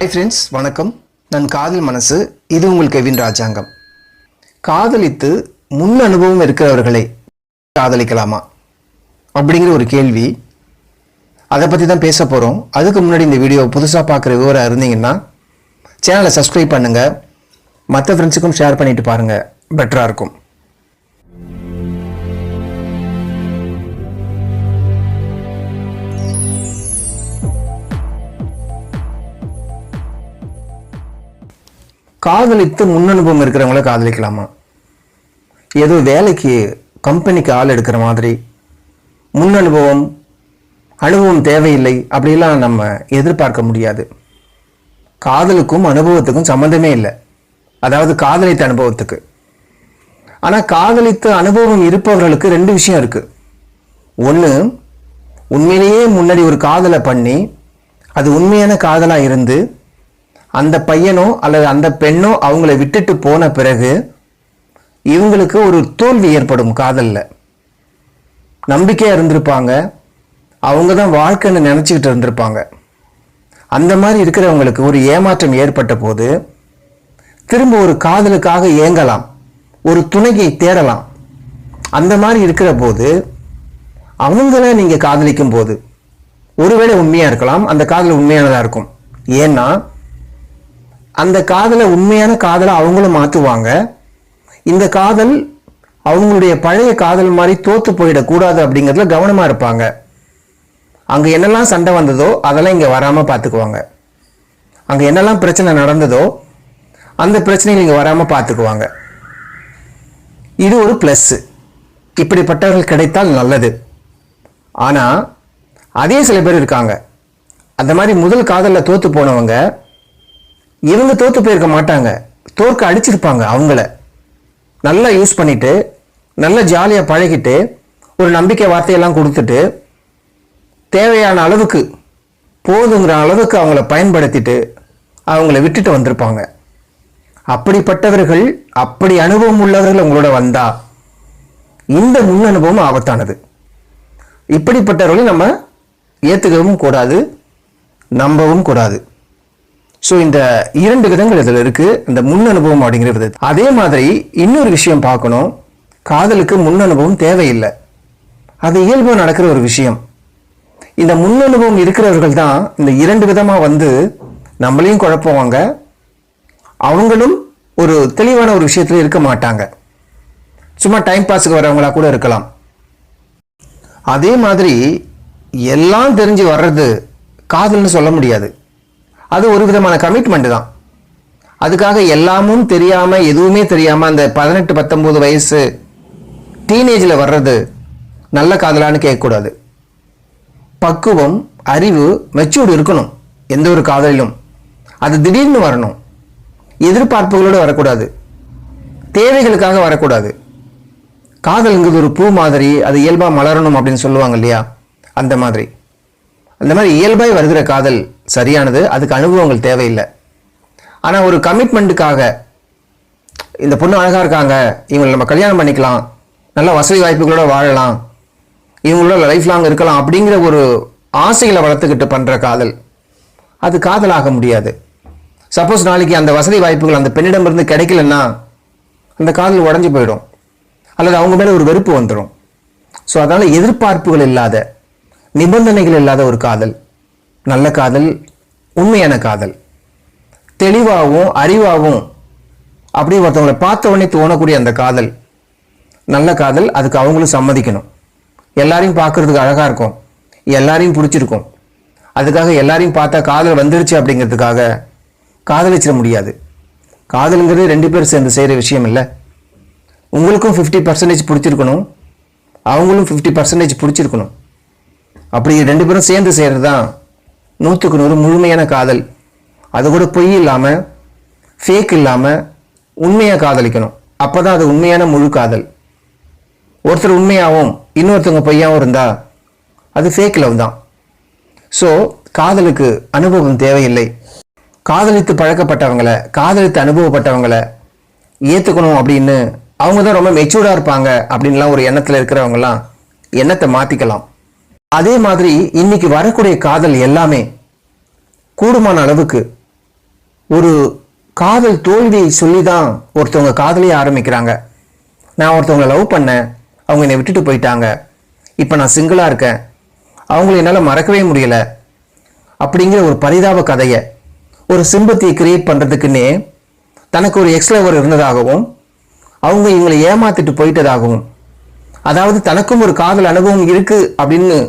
Hi friends வணக்கம். நான் காதல் மனசு இது உங்கள் கெவின் ராஜாங்கம். காதலித்து முன் அனுபவம் இருக்கிறவர்களை காதலிக்கலாமா? அப்படிங்கிற ஒரு கேள்வி. அதை பற்றி தான் பேச போகிறோம் அதுக்கு முன்னாடி இந்த வீடியோ புதுசாக பார்க்குற விவரம் இருந்தீங்கன்னா சேனலை சப்ஸ்கிரைப் பண்ணுங்கள் மற்ற ஃப்ரெண்ட்ஸுக்கும் ஷேர் பண்ணிட்டு பாருங்கள் பெட்டராக இருக்கும். காதலித்து முன் அனுபவம் இருக்கிறவங்கள காதலிக்கலாமா? ஏதோ வேலைக்கு கம்பெனிக்கு ஆள் எடுக்கிற மாதிரி. முன் அனுபவம் அனுபவம் தேவையில்லை அப்படிலாம் நம்ம எதிர்பார்க்க முடியாது. காதலுக்கும் அனுபவத்துக்கும் சம்மந்தமே இல்லை. அதாவது காதலித்த அனுபவத்துக்கு. ஆனால் காதலித்த அனுபவம் இருப்பவர்களுக்கு ரெண்டு விஷயம் இருக்குது ஒன்று உண்மையிலேயே முன்னாடி ஒரு காதலை பண்ணி அது உண்மையான காதலாக இருந்து அந்த பையனோ அல்லது அந்த பெண்ணோ அவங்கள விட்டுட்டு போன பிறகு இவங்களுக்கு ஒரு தோல்வி ஏற்படும் காதலில். நம்பிக்கையாக இருந்திருப்பாங்க. அவங்க தான் வாழ்க்கைன்னு நினச்சிக்கிட்டு இருந்திருப்பாங்க. அந்த மாதிரி இருக்கிறவங்களுக்கு ஒரு ஏமாற்றம் ஏற்பட்ட போது திரும்ப ஒரு காதலுக்காக ஏங்கலாம். ஒரு துணையை தேடலாம். அந்த மாதிரி இருக்கிற போது அவங்கள நீங்கள் காதலிக்கும் போது ஒருவேளை உண்மையாக இருக்கலாம். அந்த காதல் உண்மையானதாக இருக்கும். ஏன்னா அந்த காதலை உண்மையான காதலை அவங்களும் மாற்றுவாங்க இந்த காதல் அவங்களுடைய பழைய காதல் மாதிரி தோத்து போயிடக்கூடாது அப்படிங்கிறதுல கவனமாக இருப்பாங்க. அங்கே என்னெல்லாம் சண்டை வந்ததோ அதெல்லாம் இங்கே வராமல் பார்த்துக்குவாங்க அங்கே என்னெல்லாம் பிரச்சனை நடந்ததோ அந்த பிரச்சனைகள் இங்கே வராமல் பார்த்துக்குவாங்க இது ஒரு ப்ளஸ்ஸு இப்படிப்பட்டவர்கள் கிடைத்தால் நல்லது. ஆனால் அதே சில பேர் இருக்காங்க. அந்த மாதிரி முதல் காதலில் தோற்று போனவங்க இவங்க தோற்று போயிருக்க மாட்டாங்க. தோற்க அடிச்சிருப்பாங்க அவங்கள. நல்லா யூஸ் பண்ணிட்டு நல்லா ஜாலியாக பழகிட்டு ஒரு நம்பிக்கை வார்த்தையெல்லாம் கொடுத்துட்டு தேவையான அளவுக்கு போதுங்கிற அளவுக்கு அவங்கள பயன்படுத்திட்டு அவங்கள விட்டுட்டு வந்திருப்பாங்க. அப்படிப்பட்டவர்கள் அப்படி அனுபவம் உள்ளவர்கள் உங்களோட வந்தா இந்த முன் அனுபவம் ஆபத்தானது. இப்படிப்பட்டவர்களை நம்ம ஏற்றுக்கவும் கூடாது நம்பவும் கூடாது. ஸோ இந்த இரண்டு விதங்கள் இதில் இருக்கு. இந்த முன் அனுபவம் அப்படிங்கிறது. அதே மாதிரி இன்னொரு விஷயம் பார்க்கணும். காதலுக்கு முன் அனுபவம் தேவையில்லை. அது இயல்பாக நடக்கிற ஒரு விஷயம். இந்த முன் அனுபவம் இருக்கிறவர்கள் தான் இந்த இரண்டு விதமாக வந்து நம்மளையும் குழப்புவாங்க. அவங்களும் ஒரு தெளிவான ஒரு விஷயத்தில் இருக்க மாட்டாங்க. சும்மா டைம் பாஸுக்கு வரவங்களா கூட இருக்கலாம். அதே மாதிரி எல்லாம் தெரிஞ்சு வர்றது காதல்னு சொல்ல முடியாது. அது ஒரு விதமான கமிட்மெண்ட் தான். அதுக்காக எல்லாமும் தெரியாமல் எதுவுமே தெரியாமல் அந்த பதினெட்டு பத்தொம்போது வயசு டீனேஜில் வர்றது நல்ல காதலான்னு கேட்கக்கூடாது. பக்குவம் அறிவு மெச்சூர்டு இருக்கணும் எந்த ஒரு காதலிலும். அது திடீர்னு வரணும். எதிர்பார்ப்புகளோடு வரக்கூடாது. தேவைகளுக்காக வரக்கூடாது. காதல்ங்கிறது ஒரு பூ மாதிரி அது இயல்பாக மலரணும் அப்படின்னு சொல்லுவாங்க இல்லையா? அந்த மாதிரி. அந்த மாதிரி இயல்பாய் வருகிற காதல் சரியானது அதுக்கு அனுபவங்கள் தேவையில்லை. ஆனால் ஒரு கமிட்மெண்ட்டுக்காக இந்த பொண்ணு அழகாக இருக்காங்க இவங்களை நம்ம கல்யாணம் பண்ணிக்கலாம் நல்ல வசதி வாய்ப்புகளோட வாழலாம் இவங்களோட லைஃப் லாங் இருக்கலாம் அப்படிங்கிற ஒரு ஆசைகளை வளர்த்துக்கிட்டு பண்ணுற காதல் அது காதலாக முடியாது. சப்போஸ் நாளைக்கு அந்த வசதி வாய்ப்புகள் அந்த பெண்ணிடமிருந்து கிடைக்கலன்னா அந்த காதல் உடஞ்சி போயிடும். அல்லது அவங்க மேலே ஒரு வெறுப்பு வந்துடும் ஸோ அதனால் எதிர்பார்ப்புகள் இல்லாத நிபந்தனைகள் இல்லாத ஒரு காதல். நல்ல காதல் உண்மையான காதல். தெளிவாகவும் அறிவாகவும் அப்படியே ஒருத்தவங்களை பார்த்த உடனே தோணக்கூடிய அந்த காதல். நல்ல காதல் அதுக்கு அவங்களும் சம்மதிக்கணும். எல்லாரையும் பார்க்குறதுக்கு அழகாக இருக்கும். எல்லாரையும் பிடிச்சிருக்கும். அதுக்காக எல்லாரையும் பார்த்தா காதல் வந்துடுச்சு அப்படிங்கிறதுக்காக காதலிச்சிட முடியாது. காதலுங்கிறது ரெண்டு பேர் சேர்ந்து செய்கிற விஷயம் இல்லை. உங்களுக்கும் ஃபிஃப்டி பர்சன்டேஜ் பிடிச்சிருக்கணும். அவங்களும் ஃபிஃப்டி பர்சன்டேஜ் பிடிச்சிருக்கணும். அப்படி ரெண்டு பேரும் சேர்ந்து செய்கிறது தான் நூற்றுக்கு நூறு முழுமையான காதல். அது கூட பொய் இல்லாமல் ஃபேக் இல்லாமல் உண்மையாக காதலிக்கணும். அப்போ தான் அது உண்மையான முழு காதல். ஒருத்தர் உண்மையாகவும் இன்னொருத்தவங்க பொய்யாகவும் இருந்தால் அது ஃபேக் லவ் தான். ஸோ காதலுக்கு அனுபவம் தேவையில்லை. காதலித்து பழக்கப்பட்டவங்களை காதலித்து அனுபவப்பட்டவங்களை ஏற்றுக்கணும் அப்படின்னு அவங்க தான் ரொம்ப மெச்சூர்டாக இருப்பாங்க அப்படின்லாம் ஒரு எண்ணத்தில் இருக்கிறவங்கலாம் எண்ணத்தை மாற்றிக்கலாம் அதே மாதிரி இன்னைக்கு வரக்கூடிய காதல் எல்லாமே கூடுமான அளவுக்கு ஒரு காதல் தோல்வியை சொல்லி தான் ஒருத்தவங்க காதலையே ஆரம்பிக்கிறாங்க. நான் ஒருத்தவங்களை லவ் பண்ணேன் அவங்க என்னை விட்டுட்டு போயிட்டாங்க. இப்போ நான் சிங்கிளாக இருக்கேன். அவங்கள என்னால் மறக்கவே முடியல. அப்படிங்கிற ஒரு பரிதாப கதையை ஒரு சிம்பத்தியை கிரியேட் பண்ணுறதுக்குன்னே தனக்கு ஒரு எக்ஸ்லவர் இருந்ததாகவும் அவங்க இவங்களை ஏமாத்திட்டு போயிட்டதாகவும் அதாவது தனக்கும் ஒரு காதல் அனுபவம் இருக்குது அப்படின்னு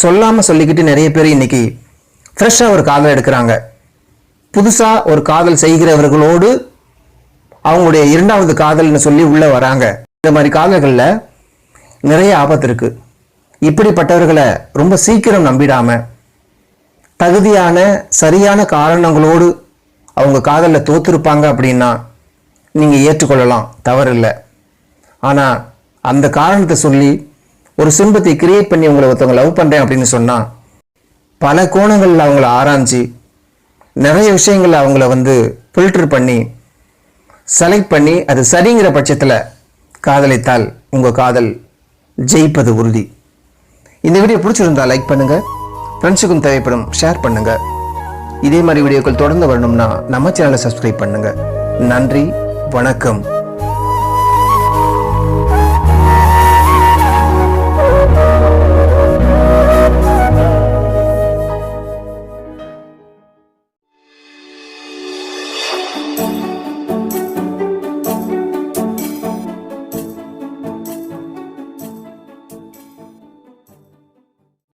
சொல்லாமல் சொல்லிக்கிட்டு நிறைய பேர் இன்னைக்கு ஃப்ரெஷ்ஷாக ஒரு காதல் எடுக்கிறாங்க. புதுசாக ஒரு காதல் செய்கிறவர்களோடு அவங்களுடைய இரண்டாவது காதல்னு சொல்லி உள்ளே வராங்க. இந்த மாதிரி காதல்களில் நிறைய ஆபத்து இருக்குது இப்படிப்பட்டவர்களை ரொம்ப சீக்கிரம் நம்பிடாமல் தகுதியான சரியான காரணங்களோடு அவங்க காதலில் தோத்துருப்பாங்க அப்படின்னா நீங்கள் ஏற்றுக்கொள்ளலாம். தவறில்லை. ஆனால் அந்த காரணத்தை சொல்லி ஒரு சிம்பத்தை கிரியேட் பண்ணி உங்களை ஒருத்தவங்க லவ் பண்ணுறேன் அப்படின்னு சொன்னால் பல கோணங்களில் அவங்கள ஆராய்ஞ்சு நிறைய விஷயங்களில் அவங்கள வந்து ஃபில்டர் பண்ணி செலக்ட் பண்ணி அது சரிங்கிற பட்சத்தில் காதலித்தால் உங்கள் காதல் ஜெயிப்பது உறுதி. இந்த வீடியோ பிடிச்சிருந்தா லைக் பண்ணுங்க. ஃப்ரெண்ட்ஸுக்கும் தேவைப்படும் ஷேர் பண்ணுங்கள் இதே மாதிரி வீடியோக்கள் தொடர்ந்து வரணும்னா நம்ம சேனலை சப்ஸ்கிரைப் பண்ணுங்கள் நன்றி வணக்கம்.